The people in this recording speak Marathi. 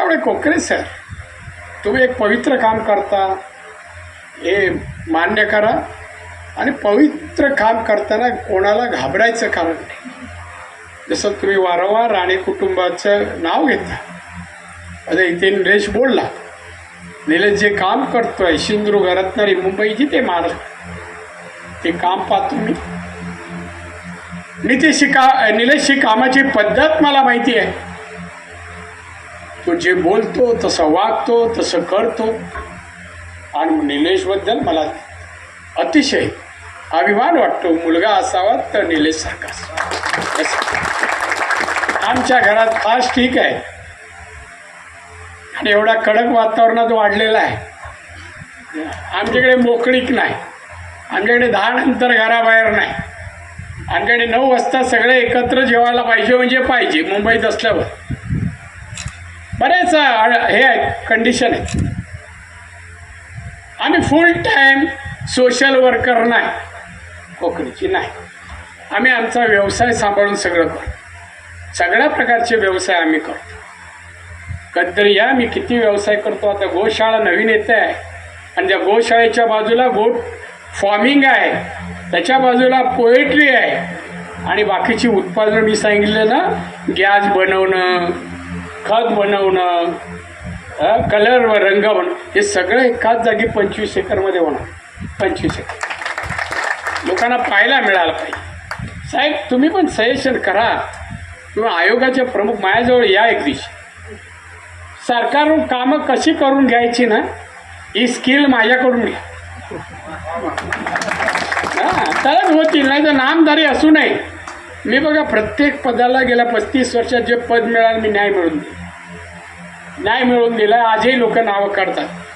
त्यामुळे कोकरे सर. तुम्ही एक पवित्र काम करता हे मान्य करा. आणि पवित्र काम करताना कोणाला घाबरायचं कारण नाही. जसं तुम्ही वारंवार राणे कुटुंबाचं नाव घेता. आता इथे निलेश बोलला निलेश जे काम करतोय सिंधुदुर्ग रत्नागिरी मुंबई जिथे महाराष्ट्र ते काम पाहतो मी. नितेशची का निलेशची कामाची पद्धत मला माहिती आहे. तो जे बोलतो तसं वागतो तसं करतो. आणि निलेशबद्दल मला अतिशय अभिमान वाटतो. मुलगा असावा तर निलेश सारखा असावा. आमच्या घरात फास्ट ठीक आहे. आणि एवढा कडक वातावरणात वाढलेला आहे. आमच्याकडे मोकळीक नाही. आमच्याकडे दहा नंतर घराबाहेर नाही. आमच्याकडे नऊ वाजता सगळे एकत्र जेवायला पाहिजे म्हणजे पाहिजे मुंबईत असल्यावर. बरेच हे आहेत कंडिशन आहे आम्ही फुल टाईम सोशल वर्कर नाही कोकणीची नाही. आम्ही आमचा व्यवसाय सांभाळून सगळं करतो सगळ्या प्रकारचे व्यवसाय आम्ही करतो. कधीतरी या मी किती व्यवसाय करतो आता गोशाळा नवीन येते आहे. आणि ज्या गोशाळेच्या बाजूला गोट फॉर्मिंग आहे त्याच्या बाजूला पोएट्री आहे. आणि बाकीची उत्पादनं मी सांगितलं ना गॅस बनवणं खत बनवणं कलर व रंग हे सगळं एकाच जागी पंचवीस एकरमध्ये होणार. पंचवीस एकर. लोकांना पाहायला मिळालं पाहिजे. साहेब तुम्ही पण सजेशन करा. किंवा आयोगाचे प्रमुख माझ्याजवळ या एक दिवशी. सरकारकडून कामं कशी करून घ्यायची ना ही स्किल माझ्याकडून घ्या. हां तरच होतील नाही तर नामधारी असू नये. मी बघा प्रत्येक पदाला गेल्या पस्तीस वर्षात जे पद मिळालं मी न्याय मिळवून दिलं न्याय मिळवून दिला आजही लोक नावं काढतात.